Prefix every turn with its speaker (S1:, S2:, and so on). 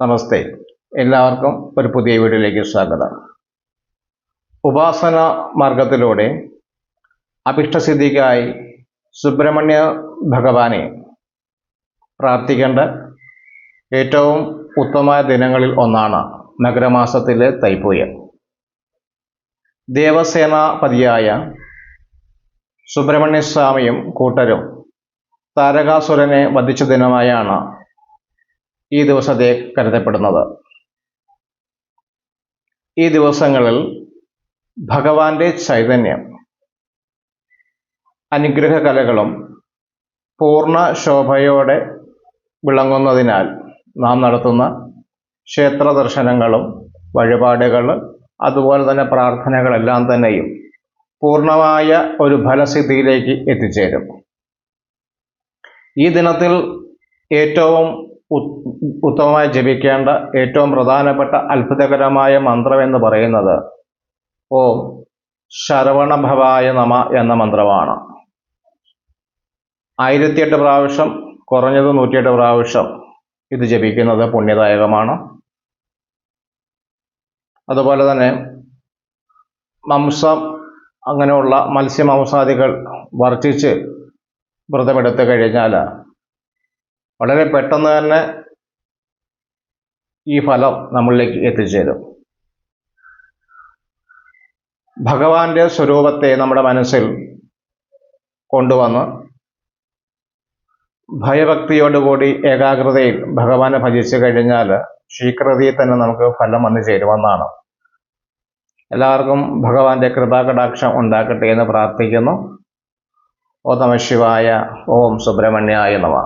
S1: നമസ്തേ. എല്ലാവർക്കും ഒരു പുതിയ വീഡിയോയിലേക്ക് സ്വാഗതം. ഉപാസന മാർഗത്തിലൂടെ അഭിഷ്ടസിദ്ധിക്കായി സുബ്രഹ്മണ്യ ഭഗവാനെ പ്രാർത്ഥിക്കേണ്ട ഏറ്റവും ഉത്തമമായ ദിനങ്ങളിൽ ഒന്നാണ് മകരമാസത്തിലെ തൈപ്പൂയം ദേവസേനാപതിയായ സുബ്രഹ്മണ്യ സ്വാമിയും കൂട്ടരും താരകാസുരനെ വധിച്ച ദിനമായാണ് ഈ ദിവസത്തെ കരുതപ്പെടുന്നത്. ഈ ദിവസങ്ങളിൽ ഭഗവാന്റെ ചൈതന്യം അനുഗ്രഹ കലകളും പൂർണ ശോഭയോടെ വിളങ്ങുന്നതിനാൽ നാം നടത്തുന്ന ക്ഷേത്ര ദർശനങ്ങളും വഴിപാടുകൾ അതുപോലെ തന്നെ പ്രാർത്ഥനകളെല്ലാം തന്നെയും പൂർണമായ ഒരു ഫലസിദ്ധിയിലേക്ക് എത്തിച്ചേരും. ഈ ദിനത്തിൽ ഏറ്റവും ഉത്തമമായി ജപിക്കേണ്ട ഏറ്റവും പ്രധാനപ്പെട്ട അത്ഭുതകരമായ മന്ത്രം എന്ന് പറയുന്നത് ഓം ശരവണഭവായ നമ എന്ന മന്ത്രമാണ്. ആയിരത്തിയെട്ട് പ്രാവശ്യം കുറഞ്ഞത് നൂറ്റിയെട്ട് പ്രാവശ്യം ഇത് ജപിക്കുന്നത് പുണ്യദായകമാണ്. അതുപോലെ തന്നെ മാംസം അങ്ങനെയുള്ള മത്സ്യമാംസാദികൾ വർജിച്ച് വ്രതമെടുത്തു കഴിഞ്ഞാൽ വളരെ പെട്ടെന്ന് തന്നെ ഈ ഫലം നമ്മളിലേക്ക് എത്തിച്ചേരും. ഭഗവാന്റെ സ്വരൂപത്തെ നമ്മുടെ മനസ്സിൽ കൊണ്ടുവന്ന് ഭയഭക്തിയോടുകൂടി ഏകാഗ്രതയിൽ ഭഗവാനെ ഭജിച്ചു കഴിഞ്ഞാൽ ശീഘ്രതയിൽ തന്നെ നമുക്ക് ഫലം വന്നു ചേരുമെന്നാണ്. എല്ലാവർക്കും ഭഗവാന്റെ കൃപാകടാക്ഷം ഉണ്ടാക്കട്ടെ എന്ന് പ്രാർത്ഥിക്കുന്നു. ഓ നമ ശിവായ. ഓം സുബ്രഹ്മണ്യായ നമ.